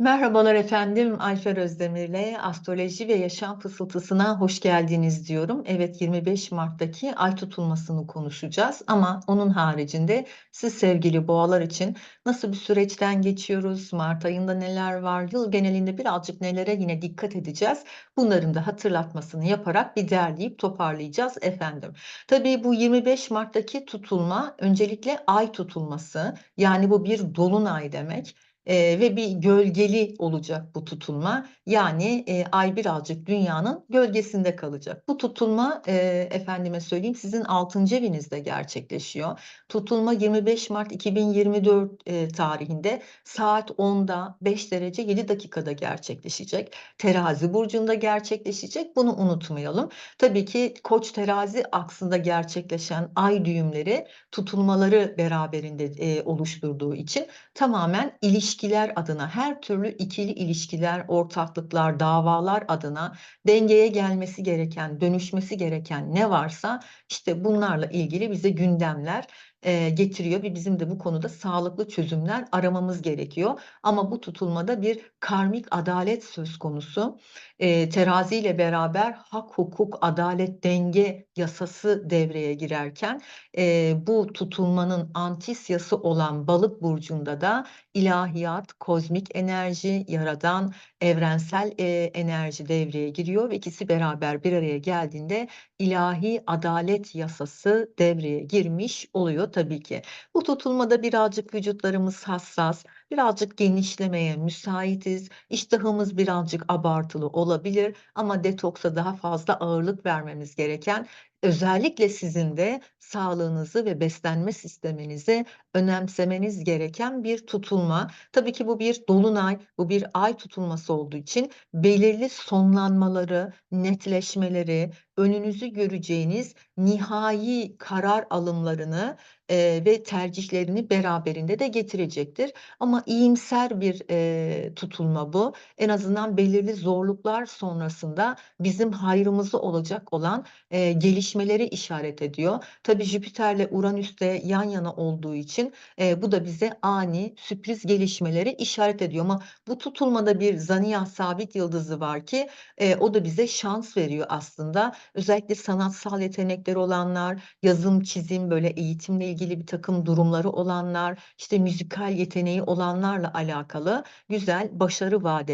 Merhabalar efendim, Ayfer Özdemir'le Astroloji ve Yaşam Fısıltısına hoş geldiniz diyorum. Evet, 25 Mart'taki ay tutulmasını konuşacağız ama onun haricinde siz sevgili boğalar için nasıl bir süreçten geçiyoruz, Mart ayında neler var, yıl genelinde birazcık nelere yine dikkat edeceğiz. Bunların da hatırlatmasını yaparak bir derleyip toparlayacağız efendim. Tabii bu 25 Mart'taki tutulma öncelikle ay tutulması yani bu bir dolunay demek. Eee, ve bir gölgeli olacak bu tutulma. Yani, eee, ay birazcık dünyanın gölgesinde kalacak. Bu tutulma, eee, efendime söyleyeyim, sizin 6. evinizde gerçekleşiyor. Tutulma 25 Mart 2024, eee, tarihinde saat 10'da 5 derece 7 dakikada gerçekleşecek. Terazi burcunda gerçekleşecek. Bunu unutmayalım. Tabii ki Koç terazi aksında gerçekleşen ay düğümleri tutulmaları beraberinde, eee, oluşturduğu için tamamen ilişkiler adına, her türlü ikili ilişkiler, ortaklıklar, davalar adına dengeye gelmesi gereken, dönüşmesi gereken ne varsa işte bunlarla ilgili bize gündemler, eee, getiriyor ve bizim de bu konuda sağlıklı çözümler aramamız gerekiyor. Ama bu tutulmada bir karmik adalet söz konusu. Eee, teraziyle beraber hak, hukuk, adalet, denge yasası devreye girerken, eee, bu tutulmanın antisyası olan Balık burcunda da ilahiyat, kozmik enerji, yaradan, evrensel, eee, enerji devreye giriyor ve ikisi beraber bir araya geldiğinde ilahi adalet yasası devreye girmiş oluyor tabii ki. Bu tutulmada birazcık vücutlarımız hassas, birazcık genişlemeye müsaitiz, iştahımız birazcık abartılı olabilir ama detoksa daha fazla ağırlık vermemiz gereken, özellikle sizin de sağlığınızı ve beslenme sisteminizi önemsemeniz gereken bir tutulma. Tabii ki bu bir dolunay, bu bir ay tutulması olduğu için belirli sonlanmaları, netleşmeleri, önünüzü göreceğiniz nihai karar alımlarını, eee, ve tercihlerini beraberinde de getirecektir. Ama iyimser bir, eee, tutulma bu. En azından belirli zorluklar sonrasında bizim hayrımıza olacak olan, eee, gelişmeleri işaret ediyor. Tabii Jüpiter'le Uranüs de yan yana olduğu için, eee, bu da bize ani sürpriz gelişmeleri işaret ediyor ama bu tutulmada bir Zaniah sabit yıldızı var ki, eee, o da bize şans veriyor aslında. Özellikle sanatsal yetenekleri olanlar, yazım, çizim, böyle eğitimle ilgili birtakım durumları olanlar, işte müzikal yeteneği olanlarla alakalı güzel başarı vaat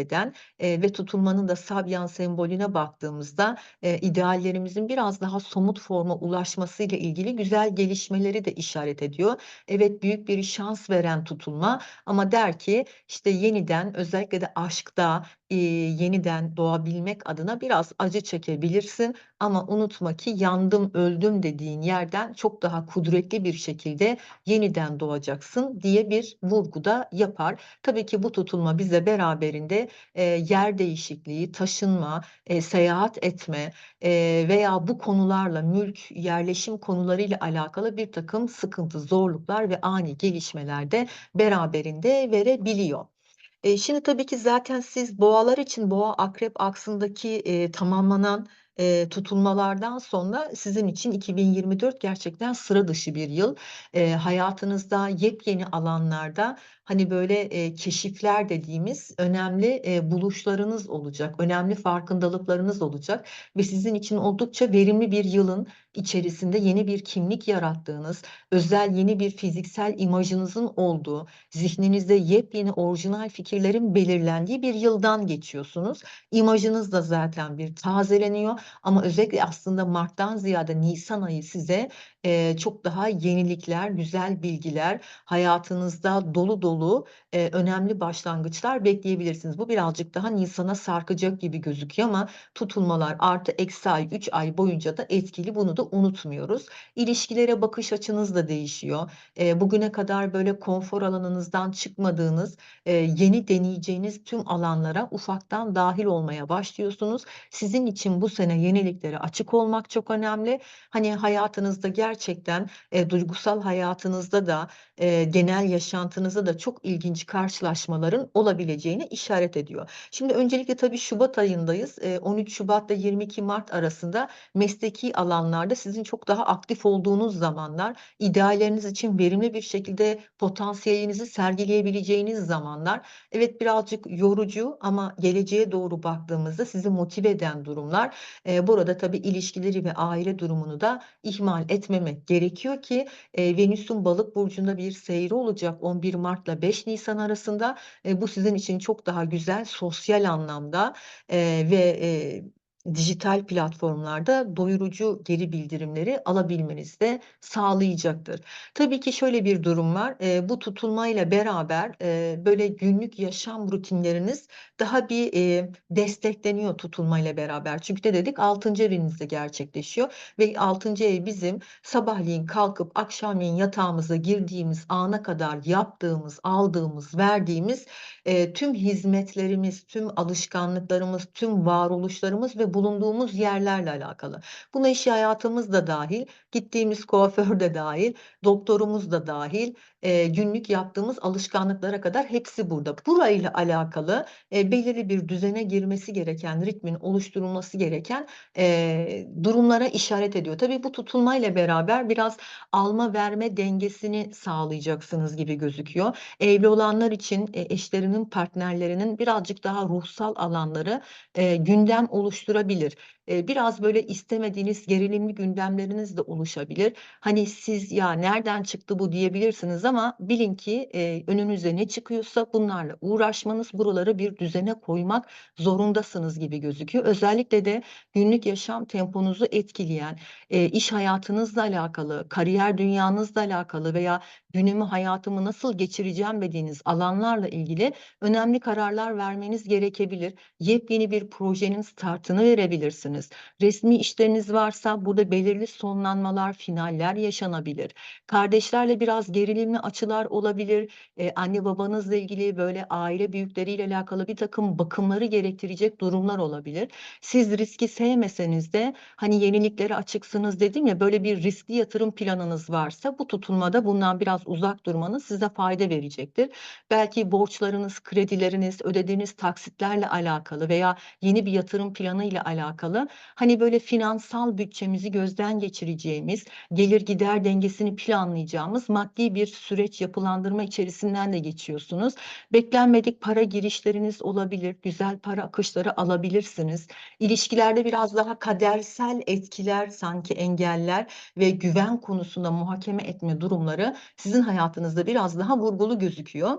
eee, ve tutulmanın da Sabyan sembolüne baktığımızda, eee, ideallerimizin biraz daha somut forma ulaşmasıyla ilgili güzel gelişmeleri de işaret ediyor. Evet, büyük bir şans veren tutulma ama der ki, işte yeniden özellikle de aşkta, iii, yeniden doğabilmek adına biraz acı çekebilirsin ama unutma ki yandım, öldüm dediğin yerden çok daha kudretli bir şekilde yeniden doğacaksın diye bir vurgu da yapar. Tabii ki bu tutulma bize beraberinde, eee, yer değişikliği, taşınma, eee, seyahat etme, eee, veya bu konularla mülk, yerleşim konularıyla alakalı birtakım sıkıntı, zorluklar ve ani gelişmeler de beraberinde verebiliyor. Eee, şimdi tabii ki zaten siz boğalar için boğa akrep aksındaki, eee, tamamlanan, eee, tutulmalardan sonra sizin için 2024 gerçekten sıra dışı bir yıl. Eee, hayatınızda yepyeni alanlarda, hani, böyle, eee, keşifler dediğimiz önemli, eee, buluşlarınız olacak, önemli farkındalıklarınız olacak ve sizin için oldukça verimli bir yılın içerisinde yeni bir kimlik yarattığınız, özel yeni bir fiziksel imajınızın olduğu, zihninizde yepyeni orijinal fikirlerin belirlendiği bir yıldan geçiyorsunuz. İmajınız da zaten bir tazeleniyor ama özellikle aslında marttan ziyade nisan ayı size, eee, çok daha yenilikler, güzel bilgiler, hayatınızda dolu dolu, eee, önemli başlangıçlar bekleyebilirsiniz. Bu birazcık daha nisana sarkacak gibi gözüküyor ama tutulmalar artı eksi ay 3 ay boyunca da etkili. Bunu da unutmuyoruz. İlişkilere bakış açınız da değişiyor. Eee, bugüne kadar böyle konfor alanınızdan çıkmadığınız, eee, yeni deneyeceğiniz tüm alanlara ufaktan dâhil olmaya başlıyorsunuz. Sizin için bu sene yeniliklere açık olmak çok önemli. Hani, hayatınızda gerçekten eee, duygusal hayatınızda da, eee, genel yaşantınızda da çok ilginç karşılaşmaların olabileceğine işaret ediyor. Şimdi öncelikle tabii şubat ayındayız. Eee, 13 Şubat'la 22 Mart arasında mesleki alanlarda sizin çok daha aktif olduğunuz zamanlar, idealleriniz için verimli bir şekilde potansiyelinizi sergileyebileceğiniz zamanlar. Evet, birazcık yorucu ama geleceğe doğru baktığımızda sizi motive eden durumlar. Burada tabii ilişkileri ve aile durumunu da ihmal etmemek gerekiyor ki, Venüs'ün Balık burcunda bir seyri olacak 11 Mart'la 5 Nisan arasında. Eee, bu sizin için çok daha güzel sosyal anlamda, eee, ve, eee, dijital platformlarda doyurucu geri bildirimleri alabilmenizi de sağlayacaktır. Tabii ki şöyle bir durum var. Eee, bu tutulmayla beraber, eee, böyle günlük yaşam rutinleriniz daha bir, eee, destekleniyor tutulmayla beraber. Çünkü ne dedik? 6. evinizde gerçekleşiyor ve 6. ev bizim sabahleyin kalkıp akşamleyin yatağımıza girdiğimiz ana kadar yaptığımız, aldığımız, verdiğimiz, eee, tüm hizmetlerimiz, tüm alışkanlıklarımız, tüm varoluşlarımız ve bulunduğumuz yerlerle alakalı. Buna iş hayatımız da dâhil, gittiğimiz kuaför de dâhil, doktorumuz da dâhil, eee, günlük yaptığımız alışkanlıklara kadar hepsi burada. Burayla alakalı, eee, belirli bir düzene girmesi gereken, ritmin oluşturulması gereken, eee, durumlara işaret ediyor. Tabii bu tutulmayla beraber biraz alma verme dengesini sağlayacaksınız gibi gözüküyor. Evli olanlar için, eee, eşlerinin, partnerlerinin birazcık daha ruhsal alanları, eee, gündem oluşturabilir olabilir. Biraz böyle istemediğiniz gerilimli gündemleriniz de oluşabilir. Hani, siz "Ya, nereden çıktı bu?" diyebilirsiniz ama bilin ki, eee, önünüze ne çıkıyorsa bunlarla uğraşmanız, buraları bir düzene koymak zorundasınız gibi gözüküyor. Özellikle de günlük yaşam temponuzu etkileyen, iş hayatınızla alakalı, kariyer dünyanızla alakalı veya günümü, hayatımı nasıl geçireceğim dediğiniz alanlarla ilgili önemli kararlar vermeniz gerekebilir. Yepyeni bir projenin startını verebilirsiniz. Resmî işleriniz varsa burada belirli sonlanmalar, finaller yaşanabilir. Kardeşlerle biraz gerilimli açılar olabilir. Eee, anne babanızla ilgili, böyle, aile büyükleriyle alakalı birtakım bakımları gerektirecek durumlar olabilir. Siz riski sevmeseniz de, hani, yeniliklere açıksınız dedim ya, böyle bir riskli yatırım planınız varsa bu tutulmada bundan biraz uzak durmanız size fayda verecektir. Belki borçlarınız, kredileriniz, ödediğiniz taksitlerle alakalı veya yeni bir yatırım planıyla alakalı, hani, böyle finansal bütçemizi gözden geçireceğimiz, gelir gider dengesini planlayacağımız maddi bir süreç, yapılandırma içerisinden de geçiyorsunuz. Beklenmedik para girişleriniz olabilir, güzel para akışları alabilirsiniz. İlişkilerde biraz daha kadersel etkiler, sanki engeller ve güven konusunda muhakeme etme durumları sizin hayatınızda biraz daha vurgulu gözüküyor.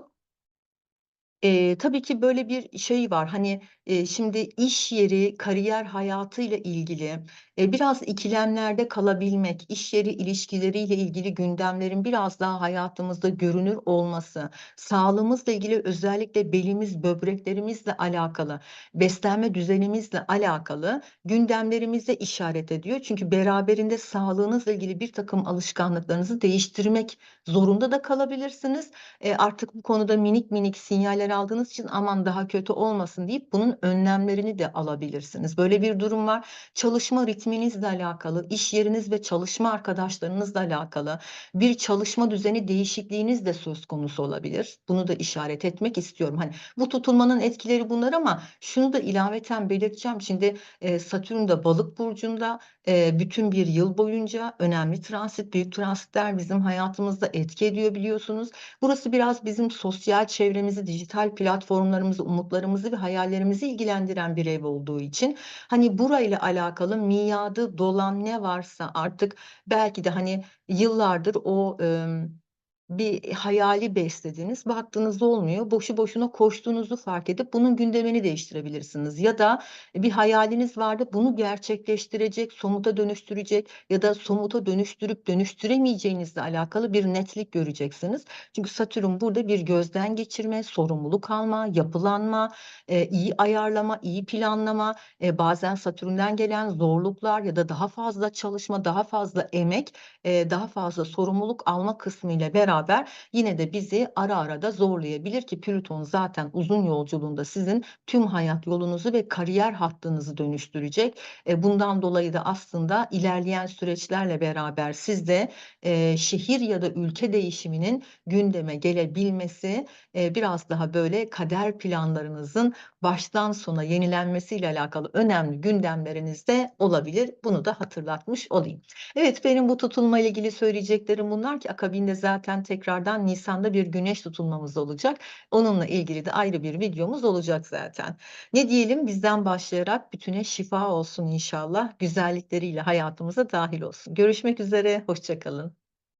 Eee, tabii ki böyle bir şey var, hani, eee, şimdi iş yeri, kariyer hayatıyla ilgili, biraz ikilemlerde kalabilmek, iş yeri ilişkileriyle ilgili gündemlerin biraz daha hayatımızda görünür olması, sağlığımızla ilgili özellikle belimiz, böbreklerimizle alakalı, beslenme düzenimizle alakalı gündemlerimize işaret ediyor. Çünkü beraberinde sağlığınızla ilgili birtakım alışkanlıklarınızı değiştirmek zorunda da kalabilirsiniz. Eee, artık bu konuda minik minik sinyaller aldığınız için "Aman daha kötü olmasın." deyip bunun önlemlerini de alabilirsiniz. Böyle bir durum var. Çalışma ritminizle alakalı, iş yeriniz ve çalışma arkadaşlarınızla alakalı bir çalışma düzeni değişikliğiniz de söz konusu olabilir. Bunu da işaret etmek istiyorum. Hani, bu tutulmanın etkileri bunlar ama şunu da ilaveten belirteceğim. Şimdi, eee, Satürn de Balık burcunda, eee, bütün bir yıl boyunca önemli transit, büyük transitler bizim hayatımızda etki ediyor biliyorsunuz. Burası biraz bizim sosyal çevremizi, dijital platformlarımızı, umutlarımızı ve hayallerimizi ilgilendiren bir ev olduğu için, hani, burayla alakalı miadı dolan ne varsa artık belki de, hani, yıllardır o, ımm, bir hayali beslediniz, baktınız olmuyor, boşu boşuna koştuğunuzu fark edip bunun gündemini değiştirebilirsiniz. Ya da bir hayaliniz vardı, bunu gerçekleştirecek, somuta dönüştürecek ya da somuta dönüştürüp dönüştüremeyeceğinizle alakalı bir netlik göreceksiniz. Çünkü Satürn burada bir gözden geçirme, sorumluluk alma, yapılanma, eee, iyi ayarlama, iyi planlama, bazen Satürn'den gelen zorluklar ya da daha fazla çalışma, daha fazla emek, daha fazla sorumluluk alma kısmıyla beraber beraber yine de bizi ara ara da zorlayabilir ki Plüton zaten uzun yolculuğunda sizin tüm hayat yolunuzu ve kariyer hattınızı dönüştürecek. Eee, bundan dolayı da aslında ilerleyen süreçlerle beraber sizde, eee, şehir ya da ülke değişiminin gündeme gelebilmesi, eee, biraz daha böyle kader planlarınızın baştan sona yenilenmesiyle alakalı önemli gündemleriniz de olabilir. Bunu da hatırlatmış olayım. Evet, benim bu tutulmayla ilgili söyleyeceklerim bunlar ki akabinde zaten tekrardan nisanda bir güneş tutulmamız olacak. Onunla ilgili de ayrı bir videomuz olacak zaten. Ne diyelim? Bizden başlayarak bütüne şifa olsun inşallah. Güzellikleriyle hayatımıza dâhil olsun. Görüşmek üzere, hoşça kalın.